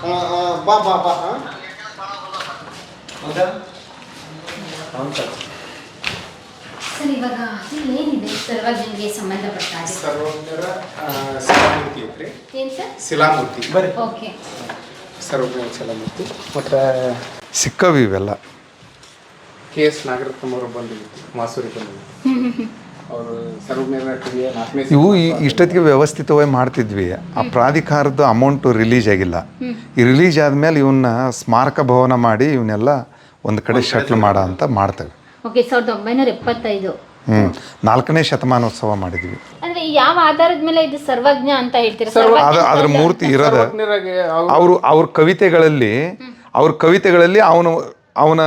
ಬಾ ಬಾ ಬಾ. ಹೌದಾ? ಹೌದು. ಸರ್. ಸರ್ ಇವಾಗ ಇಲ್ಲಿ ಏನಿದೆ? ಸರ್ವಜ್ಞನಿಗೆ ಸಂಬಂಧಪಟ್ಟ ಹಾಗೆ. ಸರ್ವಜ್ಞರ ಆ, ಶಿಲಾಮೂರ್ತಿ ಐತ್ರಿ. ಏನ್ ಸರ್? ಶಿಲಾಮೂರ್ತಿ. ಬರ್ರಿ. ಓಕೆ. ಶಿಲಾಮೂರ್ತಿ. ಮತ್ತು ಸಿಕ್ಕವು ಇವೆಲ್ಲ ಕೆ ಎಸ್ ನಾಗರತ್ನಂ ಅವರು ಬಂದಿತ್ತು ಮಾಸೂರಿ ಬಂದಿದ್ದು ಇವು ಈ- ಇಷ್ಟೊತ್ತಿಗೆ ವ್ಯವಸ್ಥಿತವಾಗಿ ಮಾಡ್ತಿದ್ವಿ. ಆ ಪ್ರಾಧಿಕಾರದ ಅಮೌಂಟು ರಿಲೀಸ್ ಆಗಿಲ್ಲ. ಈ ರಿಲೀಸ್ ಆದಮೇಲೆ ಇವನ್ನ ಸ್ಮಾರಕ ಭವನ ಮಾಡಿ ಇವನ್ನೆಲ್ಲ ಒಂದು ಕಡೆ ಶಟ್ಲ್ ಮಾಡೋ ಅಂತ ಮಾಡ್ತೇವೆ. ಓಕೆ ಸಾವಿರದ ಒಂಬೈನೂರ ಎಪ್ಪತ್ತೈದು. ಹ್ಞೂ ನಾಲ್ಕನೇ ಶತಮಾನೋತ್ಸವ ಮಾಡಿದ್ವಿ. ಅಂದ್ರೆ ಯಾವ ಆಧಾರದ ಮೇಲೆ ಇದು ಸರ್ವಜ್ಞ ಅಂತ ಹೇಳ್ತೀರಾ? ಅದು ಅದ್ರ ಮೂರ್ತಿ ಇರೋದ. ಅವರು ಅವ್ರ ಕವಿತೆಗಳಲ್ಲಿ ಅವ್ರ ಕವಿತೆಗಳಲ್ಲಿ ಅವನು ಅವನ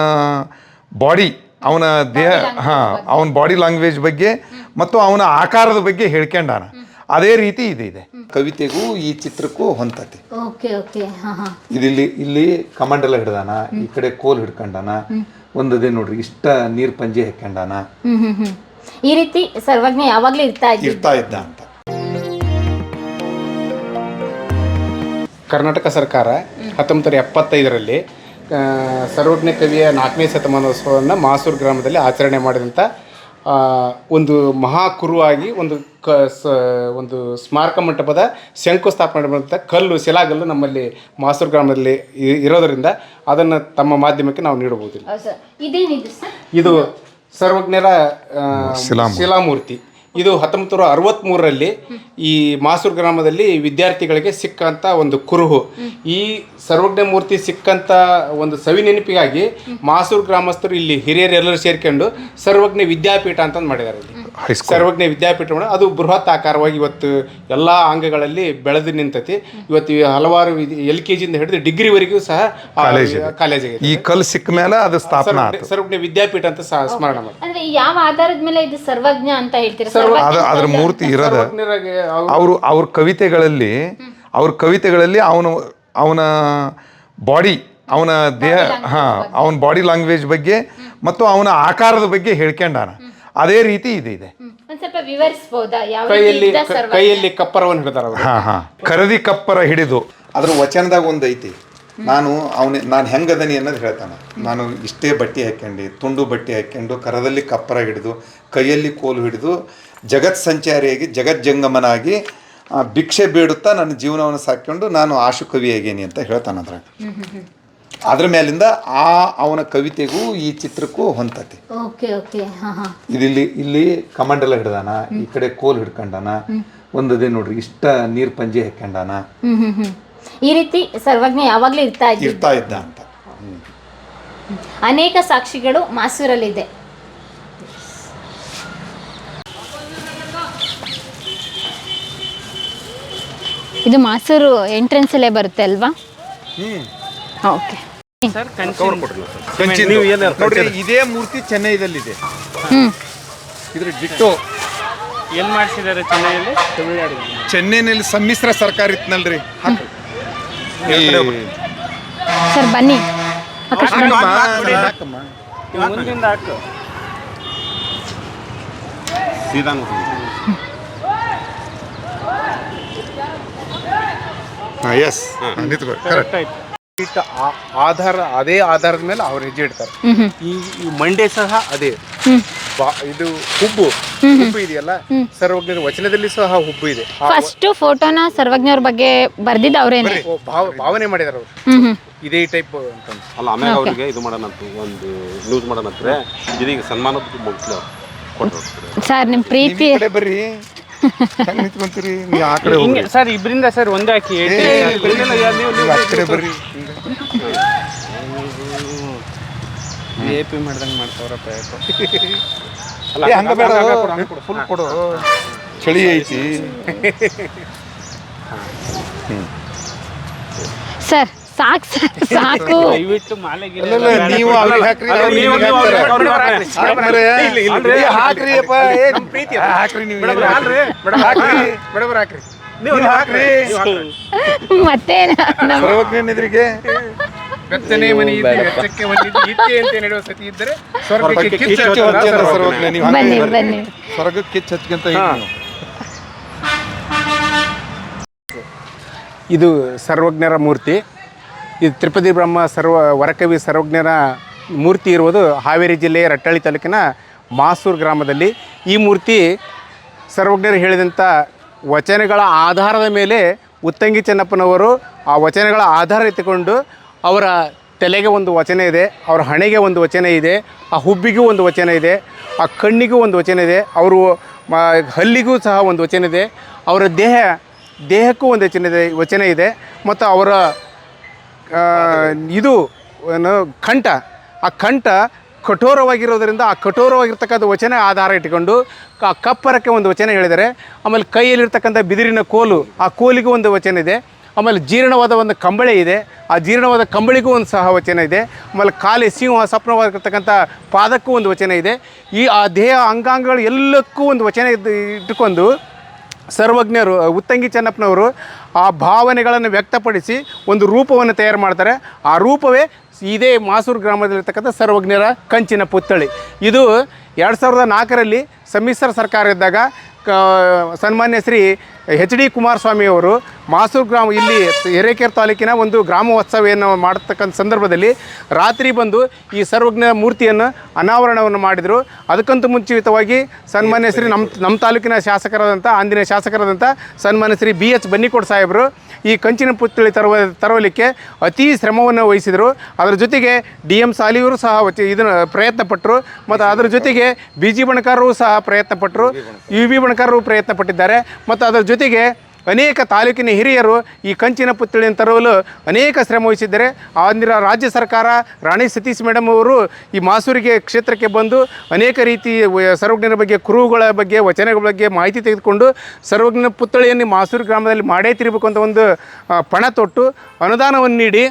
ಬಾಡಿ ಅವನ ದೇಹ ಹಾಂ ಅವನ ಬಾಡಿ ಲ್ಯಾಂಗ್ವೇಜ್ ಬಗ್ಗೆ ಮತ್ತು ಅವನ ಆಕಾರದ ಬಗ್ಗೆ ಹೇಳ್ಕೊಂಡಾನ. ಅದೇ ರೀತಿ ಇದು ಇದೆ. ಕವಿತೆಗೂ ಈ ಚಿತ್ರಕ್ಕೂ ಹೊಂತತಿ ಓಕೆ ಓಕೆ. ಹಾ ಹಾ. ಇದಿಲ್ಲಿ ಇಲ್ಲಿ ಕಮಂಡಲ ಹಿಡ್ದಾನ ಈ ಕಡೆ ಕೋಲ್ ಹಿಡ್ಕೊಂಡಾನ ಒಂದದೇ ನೋಡ್ರಿ ಇಷ್ಟ ನೀರ್ ಪಂಜೆ ಹಾಕೊಂಡಾನ ಹ್ಮ್ ಹ್ಮ್ ಹ್ಮ್. ಈ ರೀತಿ ಸರ್ವಜ್ಞ ಯಾವಾಗ್ಲೂ ಇರ್ತಾ ಇದ್ದಿದ್ದು. ಇರ್ತಾ ಇದ್ದ ಅಂತ. ಕರ್ನಾಟಕ ಸರ್ಕಾರ ಹತ್ತೊಂಬತ್ತರ ನೂರ ಎಪ್ಪತ್ತೈದರಲ್ಲಿ ಸರ್ವಜ್ಞ ಕವಿಯ ನಾಲ್ಕನೇ ಶತಮಾನೋತ್ಸವವನ್ನು ಮಾಸೂರು ಗ್ರಾಮದಲ್ಲಿ ಆಚರಣೆ ಮಾಡಿದಂಥ ಒಂದು ಮಹಾಕುರುವಾಗಿ ಒಂದು ಕ ಸ ಒಂದು ಸ್ಮಾರಕ ಮಂಟಪದ ಶಂಕುಸ್ಥಾಪನೆ ಮಾಡಿದಂಥ ಕಲ್ಲು ಶಿಲಾಗಲ್ಲು ನಮ್ಮಲ್ಲಿ ಮಾಸೂರು ಗ್ರಾಮದಲ್ಲಿ ಇ- ಇರೋದರಿಂದ ಅದನ್ನು ತಮ್ಮ ಮಾಧ್ಯಮಕ್ಕೆ ನಾವು ನೀಡಬಹುದು ಸರ್. ಇದೇನಿದು ಸರ್? ಇದು ಸರ್ವಜ್ಞರ ಶಿಲಾಮೂರ್ತಿ. ಇದು ಹತ್ತೊಂಬತ್ತು ನೂರ ಅರವತ್ತ್ಮೂರರಲ್ಲಿ ಈ ಮಾಸೂರು ಗ್ರಾಮದಲ್ಲಿ ವಿದ್ಯಾರ್ಥಿಗಳಿಗೆ ಸಿಕ್ಕಂಥ ಒಂದು ಕುರುಹು. ಈ ಸರ್ವಜ್ಞ ಮೂರ್ತಿ ಸಿಕ್ಕಂಥ ಒಂದು ಸವಿ ನೆನಪಿಗಾಗಿ ಮಾಸೂರು ಗ್ರಾಮಸ್ಥರು ಇಲ್ಲಿ ಹಿರಿಯರೆಲ್ಲರೂ ಸೇರ್ಕೊಂಡು ಸರ್ವಜ್ಞ ವಿದ್ಯಾಪೀಠ ಅಂತಂದು ಮಾಡಿದ್ದಾರೆ ಇಲ್ಲಿ. ಹೈಸ್ಕೂಲ್ ಸರ್ವಜ್ಞ ವಿದ್ಯಾಪೀಠ ಮಾಡಿ ಅದು ಬೃಹತ್ ಆಕಾರವಾಗಿ ಇವತ್ತು ಎಲ್ಲ ಅಂಗಗಳಲ್ಲಿ ಬೆಳೆದು ನಿಂತತಿ. ಇವತ್ತು ಈ ಹಲವಾರು ಎಲ್ ಕೆ ಜಿಯಿಂದ ಹಿಡಿದು ಡಿಗ್ರಿವರೆಗೂ ಸಹ ಕಾಲೇಜ್ ಈ ಕಲ್ ಸಿಕ್ಕ ಮೇಲೆ ಅದು ಸ್ಥಾಪನಾ ಸರ್ವಜ್ಞ ವಿದ್ಯಾಪೀಠ ಅಂತ ಸಹ ಸ್ಮರಣ ಮಾಡಿ ಅಂದ್ರೆ ಯಾವ ಆಧಾರದ ಮೇಲೆ ಇದು ಸರ್ವಜ್ಞ ಅಂತ ಹೇಳ್ತೀರಾ? ಸರ್ವ- ಸರ್ವಜ್ಞ ಅದು ಅದ್ರ ಮೂರ್ತಿ ಇರೋದ. ಅವರು ಅವ್ರ ಕವಿತೆಗಳಲ್ಲಿ ಅವ್ರ ಕವಿತೆಗಳಲ್ಲಿ ಅವನು ಅವನ ಬಾಡಿ ಅವನ ದೇಹ ಹಾಂ ಅವನ ಬಾಡಿ ಲ್ಯಾಂಗ್ವೇಜ್ ಬಗ್ಗೆ ಮತ್ತು ಅವನ ಆಕಾರದ ಬಗ್ಗೆ ಹೇಳ್ಕೊಂಡಾನ. ಅದೇ ರೀತಿ ಇದು ಇದೆ. ಹ್ಮ್. ಸ್ವಲ್ಪ ವಿವರಿಸಬಹುದಾ ಯಾವ ಕೈಯಲ್ಲಿ? ಕೈಯಲ್ಲಿ ಕಪ್ಪರವನ್ನು ಹಿಡಿದಾರ ಅವರು. ಹಾಂ ಹಾಂ. ಕರದಿ ಕಪ್ಪರ ಹಿಡಿದು. ಅದ್ರ ವಚನದಾಗ ಒಂದು ಐತಿ. ನಾನು ಅವನ ನಾನು ಹೆಂಗದನಿ ಅನ್ನೋದು ಹೇಳ್ತಾನೆ. ನಾನು ಇಷ್ಟೇ ಬಟ್ಟೆ ಹಾಕ್ಯಂಡು ತುಂಡು ಬಟ್ಟೆ ಹಾಕ್ಯಂಡು ಕರದಲ್ಲಿ ಕಪ್ಪರ ಹಿಡಿದು ಕೈಯಲ್ಲಿ ಕೋಲು ಹಿಡಿದು ಜಗತ್ ಸಂಚಾರಿಯಾಗಿ ಜಗತ್ ಜಂಗಮನಾಗಿ ಭಿಕ್ಷೆ ಬೇಡುತ್ತಾ ನನ್ನ ಜೀವನವನ್ನು ಸಾಕೊಂಡು ನಾನು ಆಶು ಕವಿಯಾಗೇನಿ ಅಂತ ಹೇಳ್ತಾನೆ ಅದ್ರಾಗ. ಅದ್ರ ಮೇಲಿಂದ ಆ ಅವನ ಕವಿತೆಗೂ ಈ ಚಿತ್ರಕ್ಕೂ ಹೊಂತತಿ ಓಕೆ ಓಕೆ. ಹಾ ಹಾ. ಇದಿಲ್ಲಿ ಇಲ್ಲಿ ಕಮಂಡಲ ಹಿಡ್ದಾನ ಈ ಕಡೆ ಕೋಲ್ ಹಿಡ್ಕೊಂಡಾನ ಒಂದದೇ ನೋಡ್ರಿ ಇಷ್ಟ ನೀರ್ ಪಂಜೆ ಹಾಕೊಂಡಾನ ಈ ರೀತಿ ಸರ್ವಜ್ಞ ಯಾವಾಗ್ಲೂ ಇರ್ತಾ ಇರ್ತಾ ಇದ್ದ ಅಂತ. ಅನೇಕ ಸಾಕ್ಷಿಗಳು ಮಾಸೂರಲ್ಲಿದೆ. ಇದು ಮಾಸೂರು ಎಂಟ್ರೆನ್ಸ್ ಅಲ್ಲೇ ಬರುತ್ತೆ ಅಲ್ವಾ? ಓಕೆ. ನೋಡ್ರಿ ಇದೇ ಮೂರ್ತಿ ಚೆನ್ನೈದಲ್ಲಿದೆ. ಹ್ಮ್. ಇದ್ರ ಡಿಟ್ಟೋ ಎಲ್ಲಿ ಮಾಡಿಸಿದ್ದಾರೆ ಚೆನ್ನೈಯಲ್ಲಿ? ತಮಿಳುನಾಡು ಚೆನ್ನೈನಲ್ಲಿ ಸಮ್ಮಿಶ್ರ ಸರ್ಕಾರ ಇತ್ತಲ್ರಿ ಸರ್ ಬನ್ನಿ. ಮುಂದಿಂದ ಹಾಕು. ಹಾ, yes. ಹಾ, ನಿಂತ್ಕೊ. ಆಯ್ತು. ಇಟ್ಟ ಆಧಾರ ಅದೇ ಆಧಾರದ ಮೇಲೆ ಅವ್ರು ಹೆಜ್ಜೆ ಇಡ್ತಾರೆ. ಈ ಈ ಮಂಡೆ ಸಹ ಅದೇ. ಬಾ- ಇದು ಹುಬ್ಬು. ಹುಬ್ಬು ಇದೆಯಲ್ಲ? ಸರ್ವಜ್ಞರ ವಚನದಲ್ಲಿ ಸಹ ಹುಬ್ಬು ಇದೆ. ಆ ಫಸ್ಟ್ ಫೋಟೋನ ಸರ್ವಜ್ಞರ ಬಗ್ಗೆ ಬರ್ದಿದ್ದ ಅವ್ರೇನೆ. ಭಾವ- ಭಾವನೆ ಮಾಡಿದಾರೆ ಅವರು. ಹ್ಮ್ ಹ್ಮ್. ಇದೇ ಟೈಪ್ ಅಂತ ಅಲ್ಲ ಆಮೇಲೆ ಅವ್ರಿಗೆ ಇದು ಮಾಡೋಣಂತ ಒಂದು ನ್ಯೂಸ್ ಮಾಡೋಣಂದ್ರೆ ಇದೀಗ ಸನ್ಮಾನದ ಮುಗಿಸ್ಲಿ ಅವ್ರು. ಕೊಟ್ಟರು ಸರ್ ನಿಮ್ ಪ್ರೀತಿ ಈ ಕಡೆ ಬರ್ರಿ. ಹೆಂಗ್ ನಿಂತ್ಕೊಂತೀರಿ? ನೀವ್ ಆ ಕಡೆ ಹಿಂಗೆ ಹೋಗ್ರಿ. ಸರ್ ಇಬ್ಬರಿಂದ ಸರ್ ಒಂದೇ ಹಾಕಿ ಏ, ನೀವ್ ಆ ಕಡೆ ಬರ್ರಿ. ಎ ಪಿ ಮಾಡ್ದಂಗೆ ಮಾಡ್ತಾವ್ರಪ್ಪ ಯಾಕೋ ಏ, ಹಂಗ ಬೇಡ ಫುಲ್ ಕೊಡು ಚಳಿ ಐತಿ. ಸರ್ ಸಾಕು ಸರ್ ಸಾಕು. ದಯವಿಟ್ಟು ಮಾಲೆಗೆ ಅಲ್ಲಲ್ಲ, ನೀವು ಅವ್ರಿಗೆ ಹಾಕ್ರಿ ಅವ್ರು ನೀವು- ನಿಮ್ಗೆ ನೀವು ಹಾಕ್ತಾರೆ. ಅವ್ರಿಗೆ ಹಾಕ್ರಿ. ಏ, ಹಾಕ್ರಿ ಅಪ್ಪ, ಏ, ಹಾಕ್ರಿ ನೀವು. ಬಡಬರ ಹಾಕ್ರಿ. ಹಾಕ್ರಿ. ಬಡಬರ ಹಾಕ್ರಿ. ನೀವು ಹಾಕ್ರಿ. ಮತ್ತೆ ನಮ್ಮ ಸರ್ವಜ್ಞನಿದ್ರಿಗೆ. ಬೆತ್ತನೆ ಮನಿ ಇದ್ದು ವೆಚ್ಚಕ್ಕೆ ಒಂದಿದ್ದು ಇತ್ತೆ ಅಂತ ನಡೆಯುವ ಸತಿ ಇದ್ದರೆ ಸ್ವರ್ಗಕ್ಕೆ ಕಿಚ್ಚು ಕಿಚ್ಚು ಹಚ್ಚುವ ಸರ್ವಜ್ಞ. ಸರ್ವಜ್ಞ ನೀವು ಬನ್ನಿ ಹಾಕ್ರಿ. ಬನ್ನಿ. ಸ್ವರ್ಗಕ್ಕೆ ಕಿಚ್ಚು ಹಚ್ಕೊಂತ ಇದು ಸರ್ವಜ್ಞರ ಮೂರ್ತಿ. ಇದು ತ್ರಿಪದಿ ಬ್ರಹ್ಮ ಸರ್ವ ವರಕವಿ ಸರ್ವಜ್ಞರ ಮೂರ್ತಿ ಇರುವುದು ಹಾವೇರಿ ಜಿಲ್ಲೆಯ ರಟ್ಟಳ್ಳಿ ತಾಲೂಕಿನ ಮಾಸೂರು ಗ್ರಾಮದಲ್ಲಿ. ಈ ಮೂರ್ತಿ ಸರ್ವಜ್ಞರು ಹೇಳಿದಂಥ ವಚನಗಳ ಆಧಾರದ ಮೇಲೆ ಉತ್ತಂಗಿ ಚೆನ್ನಪ್ಪನವರು ಆ ವಚನಗಳ ಆಧಾರ ಎತ್ತಿಕೊಂಡು ಅವರ ತಲೆಗೆ ಒಂದು ವಚನ ಇದೆ, ಅವರ ಹಣೆಗೆ ಒಂದು ವಚನ ಇದೆ, ಆ ಹುಬ್ಬಿಗೂ ಒಂದು ವಚನ ಇದೆ, ಆ ಕಣ್ಣಿಗೂ ಒಂದು ವಚನ ಇದೆ, ಅವರು ಹಲ್ಲಿಗೂ ಸಹ ಒಂದು ವಚನ ಇದೆ, ಅವರ ದೇಹ, ದೇಹಕ್ಕೂ ಒಂದು ವಚನ ಇದೆ ವಚನ ಇದೆ, ಮತ್ತು ಅವರ ಇದು ಕಂಠ, ಆ ಕಂಠ ಕಠೋರವಾಗಿರೋದರಿಂದ ಆ ಕಠೋರವಾಗಿರ್ತಕ್ಕಂಥ ವಚನ ಆಧಾರ ಇಟ್ಕೊಂಡು ಆ ಕಪ್ಪರಕ್ಕೆ ಒಂದು ವಚನ ಹೇಳಿದ್ದಾರೆ, ಆಮೇಲೆ ಕೈಯಲ್ಲಿರ್ತಕ್ಕಂಥ ಬಿದಿರಿನ ಕೋಲು, ಆ ಕೋಲಿಗೂ ಒಂದು ವಚನ ಇದೆ ಆಮೇಲೆ ಜೀರ್ಣವಾದ ಒಂದು ಕಂಬಳಿ ಇದೆ. ಆ ಜೀರ್ಣವಾದ ಕಂಬಳಿಗೂ ಒಂದು ಸಹ ವಚನ ಇದೆ. ಆಮೇಲೆ ಕಾಲಿ ಸಿಂಹ ಸಪ್ನವಾಗಿರ್ತಕ್ಕಂಥ ಪಾದಕ್ಕೂ ಒಂದು ವಚನ ಇದೆ. ಈ ಆ ದೇಹ ಅಂಗಾಂಗಗಳು ಎಲ್ಲಕ್ಕೂ ಒಂದು ವಚನ ಇಟ್ಟುಕೊಂಡು ಸರ್ವಜ್ಞರು, ಉತ್ತಂಗಿ ಚೆನ್ನಪ್ಪನವರು ಆ ಭಾವನೆಗಳನ್ನು ವ್ಯಕ್ತಪಡಿಸಿ ಒಂದು ರೂಪವನ್ನು ತಯಾರು ಮಾಡ್ತಾರೆ. ಆ ರೂಪವೇ ಇದೇ ಮಾಸೂರು ಗ್ರಾಮದಲ್ಲಿರ್ತಕ್ಕಂಥ ಸರ್ವಜ್ಞರ ಕಂಚಿನ ಪುತ್ಥಳಿ. ಇದು ಎರಡು ಸಾವಿರದ ನಾಲ್ಕರಲ್ಲಿ ಸಮ್ಮಿಶ್ರ ಸರ್ಕಾರ ಇದ್ದಾಗ, ಕ, ಸನ್ಮಾನ್ಯ ಶ್ರೀ ಎಚ್ ಡಿ ಕುಮಾರಸ್ವಾಮಿ ಅವರು ಮಾಸೂರು ಗ್ರಾಮ ಇಲ್ಲಿ ಹಿರೇಕೆರೆ ತಾಲೂಕಿನ ಒಂದು ಗ್ರಾಮೋತ್ಸವವನ್ನು ಮಾಡತಕ್ಕಂಥ ಸಂದರ್ಭದಲ್ಲಿ ರಾತ್ರಿ ಬಂದು ಈ ಸರ್ವಜ್ಞ ಮೂರ್ತಿಯನ್ನು ಅನಾವರಣವನ್ನು ಮಾಡಿದರು. ಅದಕ್ಕಂತೂ ಮುಂಚಿತವಾಗಿ ಸನ್ಮಾನ್ಯ ಶ್ರೀ ನಮ್ಮ ನಮ್ಮ ತಾಲೂಕಿನ ಶಾಸಕರಾದಂಥ ಅಂದಿನ ಶಾಸಕರಾದಂಥ ಸನ್ಮಾನ್ಯ ಶ್ರೀ ಬಿ ಎಚ್ ಬನ್ನಿಕೋಡ್ ಸಾಹೇಬರು ಈ ಕಂಚಿನ ಪುತ್ಥಳಿ ತರುವ ತರುವಲಿಕ್ಕೆ ಅತೀ ಶ್ರಮವನ್ನು ವಹಿಸಿದರು. ಅದರ ಜೊತೆಗೆ ಡಿ ಎಂ ಸಾಲಿಯವರು ಸಹ ಇದನ್ನು ಪ್ರಯತ್ನ ಪಟ್ಟರು ಮತ್ತು ಅದರ ಜೊತೆಗೆ ಬಿ ಜಿ ಬಣಕಾರರು ಸಹ ಪ್ರಯತ್ನ ಪಟ್ಟರು ಯು ಬಿ ಬಣಕಾರರು ಪ್ರಯತ್ನ ಪಟ್ಟಿದ್ದಾರೆ. ಮತ್ತು ಅದರ ಜೊತೆಗೆ ಅನೇಕ ತಾಲೂಕಿನ ಹಿರಿಯರು ಈ ಕಂಚಿನ ಪುತ್ಥಳಿಯನ್ನು ತರಲು ಅನೇಕ ಶ್ರಮ ವಹಿಸಿದ್ದಾರೆ. ಅಂದಿನ ರಾಜ್ಯ ಸರ್ಕಾರ, ರಾಣಿ ಸತೀಶ್ ಮೇಡಮ್ ಅವರು ಈ ಮಾಸೂರಿಗೆ ಕ್ಷೇತ್ರಕ್ಕೆ ಬಂದು ಅನೇಕ ರೀತಿ ಸರ್ವಜ್ಞರ ಬಗ್ಗೆ, ಕುರುಹುಗಳ ಬಗ್ಗೆ, ವಚನಗಳ ಬಗ್ಗೆ ಮಾಹಿತಿ ತೆಗೆದುಕೊಂಡು ಸರ್ವಜ್ಞ ಪುತ್ಥಳಿಯನ್ನು ಮಾಸೂರು ಗ್ರಾಮದಲ್ಲಿ ಮಾಡೇ ತಿರಬೇಕು ಅಂತ ಒಂದು ಪಣ ತೊಟ್ಟು ಅನುದಾನವನ್ನು ನೀಡಿ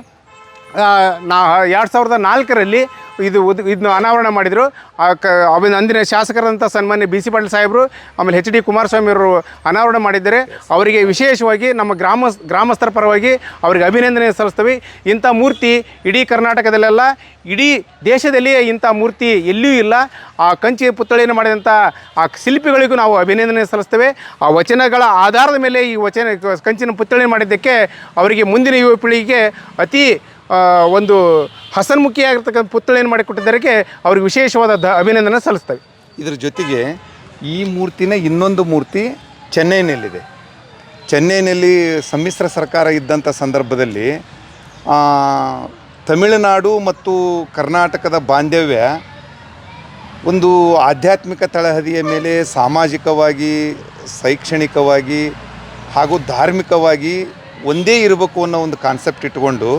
ನಾ ಎರಡು ಸಾವಿರದ ನಾಲ್ಕರಲ್ಲಿ ಇದು ಉದ್ ಇದನ್ನ ಅನಾವರಣ ಮಾಡಿದರು. ಕ ಅಂದಿನ ಶಾಸಕರಂಥ ಸನ್ಮಾನ್ಯ ಬಿ ಸಿ ಪಾಟೀಲ್ ಸಾಹೇಬರು, ಆಮೇಲೆ ಹೆಚ್ ಡಿ ಕುಮಾರಸ್ವಾಮಿ ಅವರು ಅನಾವರಣ ಮಾಡಿದ್ದಾರೆ. ಅವರಿಗೆ ವಿಶೇಷವಾಗಿ ನಮ್ಮ ಗ್ರಾಮ, ಗ್ರಾಮಸ್ಥರ ಪರವಾಗಿ ಅವರಿಗೆ ಅಭಿನಂದನೆ ಸಲ್ಲಿಸ್ತೀವಿ. ಇಂಥ ಮೂರ್ತಿ ಇಡೀ ಕರ್ನಾಟಕದಲ್ಲೆಲ್ಲ, ಇಡೀ ದೇಶದಲ್ಲಿಯೇ ಇಂಥ ಮೂರ್ತಿ ಎಲ್ಲಿಯೂ ಇಲ್ಲ. ಆ ಕಂಚಿ ಪುತ್ಥಳಿಯನ್ನು ಮಾಡಿದಂಥ ಆ ಶಿಲ್ಪಿಗಳಿಗೂ ನಾವು ಅಭಿನಂದನೆ ಸಲ್ಲಿಸ್ತೇವೆ. ಆ ವಚನಗಳ ಆಧಾರದ ಮೇಲೆ ಈ ವಚನ, ಕಂಚಿನ ಪುತ್ಥಳಿ ಮಾಡಿದ್ದಕ್ಕೆ ಅವರಿಗೆ ಮುಂದಿನ ಯುವ ಪೀಳಿಗೆಗೆ ಅತಿ ಒಂದು ಹಸನ್ಮುಖಿಯಾಗಿರ್ತಕ್ಕಂಥ ಪುತ್ಥಳಿಯನ್ನು ಮಾಡಿಕೊಟ್ಟಿದ್ದಾರೆ ಅವ್ರಿಗೆ ವಿಶೇಷವಾದ ದ, ಅಭಿನಂದನೆ ಸಲ್ಲಿಸ್ತವೆ. ಇದ್ರ ಜೊತೆಗೆ ಈ ಮೂರ್ತಿನ ಇನ್ನೊಂದು ಮೂರ್ತಿ ಚೆನ್ನೈನಲ್ಲಿದೆ. ಚೆನ್ನೈನಲ್ಲಿ ಸಮ್ಮಿಶ್ರ ಸರ್ಕಾರ ಇದ್ದಂಥ ಸಂದರ್ಭದಲ್ಲಿ ತಮಿಳುನಾಡು ಮತ್ತು ಕರ್ನಾಟಕದ ಬಾಂಧವ್ಯ ಒಂದು ಆಧ್ಯಾತ್ಮಿಕ ತಳಹದಿಯ ಮೇಲೆ ಸಾಮಾಜಿಕವಾಗಿ, ಶೈಕ್ಷಣಿಕವಾಗಿ ಹಾಗೂ ಧಾರ್ಮಿಕವಾಗಿ ಒಂದೇ ಇರಬೇಕು ಅನ್ನೋ ಒಂದು ಕಾನ್ಸೆಪ್ಟ್ ಇಟ್ಕೊಂಡು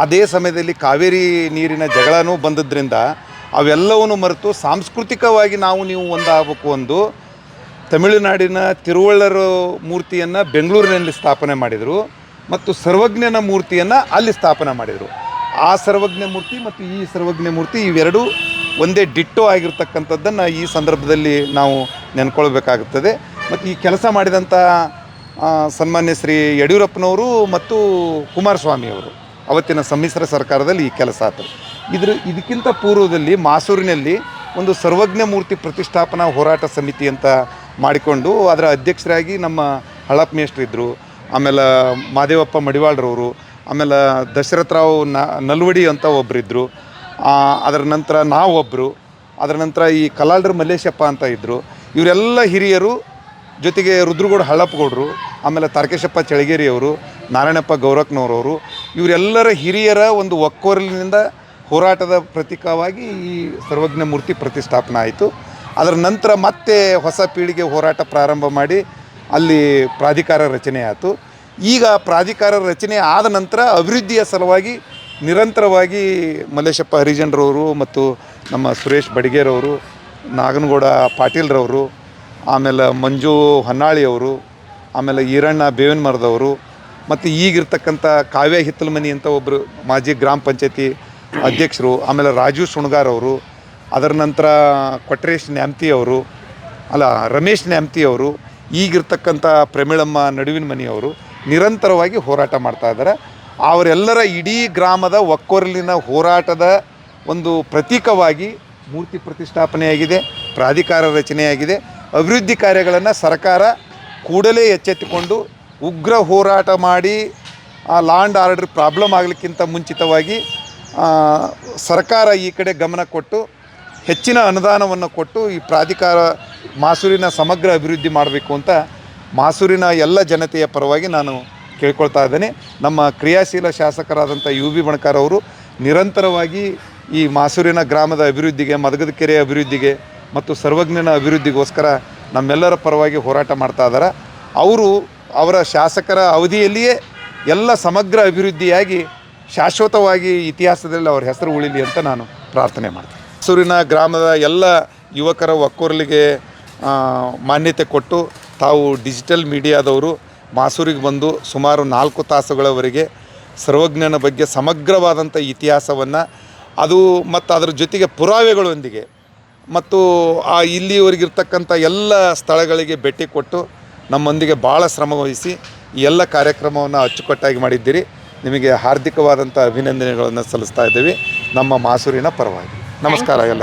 ಅದೇ ಸಮಯದಲ್ಲಿ ಕಾವೇರಿ ನೀರಿನ ಜಗಳನೂ ಬಂದದ್ರಿಂದ ಅವೆಲ್ಲವನ್ನು ಮರೆತು ಸಾಂಸ್ಕೃತಿಕವಾಗಿ ನಾವು ನೀವು ಒಂದಾಗಬೇಕು ಒಂದು ತಮಿಳುನಾಡಿನ ತಿರುವಳ್ಳರು ಮೂರ್ತಿಯನ್ನು ಬೆಂಗಳೂರಿನಲ್ಲಿ ಸ್ಥಾಪನೆ ಮಾಡಿದರು ಮತ್ತು ಸರ್ವಜ್ಞನ ಮೂರ್ತಿಯನ್ನು ಅಲ್ಲಿ ಸ್ಥಾಪನೆ ಮಾಡಿದರು. ಆ ಸರ್ವಜ್ಞ ಮೂರ್ತಿ ಮತ್ತು ಈ ಸರ್ವಜ್ಞ ಮೂರ್ತಿ ಇವೆರಡೂ ಒಂದೇ ಡಿಟ್ಟೋ ಆಗಿರ್ತಕ್ಕಂಥದ್ದನ್ನು ಈ ಸಂದರ್ಭದಲ್ಲಿ ನಾವು ನೆನ್ಕೊಳ್ಬೇಕಾಗುತ್ತದೆ ಮತ್ತು ಈ ಕೆಲಸ ಮಾಡಿದಂಥ ಸನ್ಮಾನ್ಯ ಶ್ರೀ ಯಡಿಯೂರಪ್ಪನವರು ಮತ್ತು ಕುಮಾರಸ್ವಾಮಿಯವರು. ಅವತ್ತಿನ ಸಮ್ಮಿಶ್ರ ಸರ್ಕಾರದಲ್ಲಿ ಈ ಕೆಲಸ ಆಯ್ತು ಇದ್ರ, ಇದಕ್ಕಿಂತ ಪೂರ್ವದಲ್ಲಿ ಮಾಸೂರಿನಲ್ಲಿ ಒಂದು ಸರ್ವಜ್ಞ ಮೂರ್ತಿ ಪ್ರತಿಷ್ಠಾಪನಾ ಹೋರಾಟ ಸಮಿತಿ ಅಂತ ಮಾಡಿಕೊಂಡು ಅದರ ಅಧ್ಯಕ್ಷರಾಗಿ ನಮ್ಮ ಹಳಪ್ ಮೇಷ್ಟ್ರು ಇದ್ದರು ಆಮೇಲೆ ಮಾದೇವಪ್ಪ ಮಡಿವಾಳ್ರವರು, ಆಮೇಲೆ ದಶರಥರಾವ್ನ, ನಲ್ವಡಿ ಅಂತ ಒಬ್ಬರಿದ್ದರು ಅದರ ನಂತರ ನಾವೊಬ್ಬರು ಅದರ ನಂತರ ಈ ಕಲಾಲ್ಡ್ರ ಮಲ್ಲೇಶಪ್ಪ ಅಂತ ಇದ್ದರು ಇವರೆಲ್ಲ ಹಿರಿಯರು ಜೊತೆಗೆ ರುದ್ರಗೌಡ ಹಳಪ್ಗೌಡ್ರು ಆಮೇಲೆ ತಾರಕೇಶಪ್ಪ ಚಳಗೇರಿಯವರು ನಾರಾಯಣಪ್ಪ ಗೌರಕ್ನವರವರು ಇವರೆಲ್ಲರ ಹಿರಿಯರ ಒಂದು ಒಕ್ಕೊರಲಿನಿಂದ ಹೋರಾಟದ ಪ್ರತೀಕವಾಗಿ ಈ ಸರ್ವಜ್ಞ ಮೂರ್ತಿ ಪ್ರತಿಷ್ಠಾಪನೆ ಆಯಿತು. ಅದರ ನಂತರ ಮತ್ತೆ ಹೊಸ ಪೀಳಿಗೆ ಹೋರಾಟ ಪ್ರಾರಂಭ ಮಾಡಿ ಅಲ್ಲಿ ಪ್ರಾಧಿಕಾರ ರಚನೆ ಆಯಿತು. ಈಗ ಪ್ರಾಧಿಕಾರ ರಚನೆ ಆದ ನಂತರ ಅಭಿವೃದ್ಧಿಯ ಸಲುವಾಗಿ ನಿರಂತರವಾಗಿ ಮಲ್ಲೇಶಪ್ಪ ಹರಿಜನರವರು ಮತ್ತು ನಮ್ಮ ಸುರೇಶ್ ಬಡಿಗೇರವರು, ನಾಗನಗೌಡ ಪಾಟೀಲ್ರವರು, ಆಮೇಲೆ ಮಂಜು ಹೊನ್ನಾಳಿಯವರು, ಆಮೇಲೆ ಈರಣ್ಣ ಬೇವಿನ ಮರದವರು ಮತ್ತು ಈಗಿರ್ತಕ್ಕಂಥ ಕಾವ್ಯ ಹಿತ್ತಲಮನಿ ಅಂತ ಒಬ್ಬರು ಮಾಜಿ ಗ್ರಾಮ ಪಂಚಾಯತಿ ಅಧ್ಯಕ್ಷರು, ಆಮೇಲೆ ರಾಜು ಸುಣ್ಗಾರ್ ಅವರು, ಅದರ ನಂತರ ಕೊಟ್ರೇಶ್ ನ್ಯಾಮ್ತಿ ಅವರು, ಅಲ್ಲ ರಮೇಶ್ ನ್ಯಾಮ್ತಿ ಅವರು, ಈಗಿರ್ತಕ್ಕಂಥ ಪ್ರಮೀಳಮ್ಮ ನಡುವಿನ ಮನೆಯವರು ನಿರಂತರವಾಗಿ ಹೋರಾಟ ಮಾಡ್ತಾ ಇದ್ದಾರೆ. ಅವರೆಲ್ಲರ ಇಡೀ ಗ್ರಾಮದ ಒಕ್ಕೊರಲಿನ ಹೋರಾಟದ ಒಂದು ಪ್ರತೀಕವಾಗಿ ಮೂರ್ತಿ ಪ್ರತಿಷ್ಠಾಪನೆಯಾಗಿದೆ, ಪ್ರಾಧಿಕಾರ ರಚನೆಯಾಗಿದೆ. ಅಭಿವೃದ್ಧಿ ಕಾರ್ಯಗಳನ್ನು ಸರ್ಕಾರ ಕೂಡಲೇ ಎಚ್ಚೆತ್ತುಕೊಂಡು ಉಗ್ರ ಹೋರಾಟ ಮಾಡಿ ಆ ಲ್ಯಾಂಡ್ ಆರ್ಡರ್ ಪ್ರಾಬ್ಲಮ್ ಆಗಲಿಕ್ಕಿಂತ ಮುಂಚಿತವಾಗಿ ಸರ್ಕಾರ ಈ ಕಡೆ ಗಮನ ಕೊಟ್ಟು, ಹೆಚ್ಚಿನ ಅನುದಾನವನ್ನು ಕೊಟ್ಟು ಈ ಪ್ರಾಧಿಕಾರ ಮಾಸೂರಿನ ಸಮಗ್ರ ಅಭಿವೃದ್ಧಿ ಮಾಡಬೇಕು ಅಂತ ಮಾಸೂರಿನ ಎಲ್ಲ ಜನತೆಯ ಪರವಾಗಿ ನಾನು ಕೇಳ್ಕೊಳ್ತಾ ಇದ್ದೇನೆ. ನಮ್ಮ ಕ್ರಿಯಾಶೀಲ ಶಾಸಕರಾದಂಥ ಯು ಬಿ ಬಣಕಾರ್ ಅವರು ನಿರಂತರವಾಗಿ ಈ ಮಾಸೂರಿನ ಗ್ರಾಮದ ಅಭಿವೃದ್ಧಿಗೆ ಮದಗದ ಕೆರೆ ಅಭಿವೃದ್ಧಿಗೆ ಮತ್ತು ಸರ್ವಜ್ಞನ ಅಭಿವೃದ್ಧಿಗೋಸ್ಕರ ನಮ್ಮೆಲ್ಲರ ಪರವಾಗಿ ಹೋರಾಟ ಮಾಡ್ತಾ ಇದ್ದಾರೆ. ಅವರು ಅವರ ಶಾಸಕರ ಅವಧಿಯಲ್ಲಿಯೇ ಎಲ್ಲ ಸಮಗ್ರ ಅಭಿವೃದ್ಧಿಯಾಗಿ ಶಾಶ್ವತವಾಗಿ ಇತಿಹಾಸದಲ್ಲಿ ಅವ್ರ ಹೆಸರು ಉಳಿಲಿ ಅಂತ ನಾನು ಪ್ರಾರ್ಥನೆ ಮಾಡ್ತೀನಿ. ಮೈಸೂರಿನ ಗ್ರಾಮದ ಎಲ್ಲ ಯುವಕರ ಒಕ್ಕೂರಲಿಗೆ ಮಾನ್ಯತೆ ಕೊಟ್ಟು ತಾವು ಡಿಜಿಟಲ್ ಮೀಡಿಯಾದವರು ಮಾಸೂರಿಗೆ ಬಂದು ಸುಮಾರು ನಾಲ್ಕು ತಾಸುಗಳವರೆಗೆ ಸರ್ವಜ್ಞನ ಬಗ್ಗೆ ಸಮಗ್ರವಾದಂಥ ಇತಿಹಾಸವನ್ನು, ಅದು ಮತ್ತು ಅದರ ಜೊತೆಗೆ ಪುರಾವೆಗಳೊಂದಿಗೆ ಮತ್ತು ಆ ಇಲ್ಲಿವರೆಗಿರ್ತಕ್ಕಂಥ ಎಲ್ಲ ಸ್ಥಳಗಳಿಗೆ ಭೇಟಿ ಕೊಟ್ಟು ನಮ್ಮೊಂದಿಗೆ ಭಾಳ ಶ್ರಮವಹಿಸಿ ಈ ಎಲ್ಲ ಕಾರ್ಯಕ್ರಮವನ್ನು ಅಚ್ಚುಕಟ್ಟಾಗಿ ಮಾಡಿದ್ದೀರಿ. ನಿಮಗೆ ಹಾರ್ದಿಕವಾದಂಥ ಅಭಿನಂದನೆಗಳನ್ನು ಸಲ್ಲಿಸ್ತಾ ಇದ್ದೀವಿ. ನಮ್ಮ ಮಾಸೂರಿನ ಪರವಾಗಿ. ನಮಸ್ಕಾರ ಎಲ್ಲ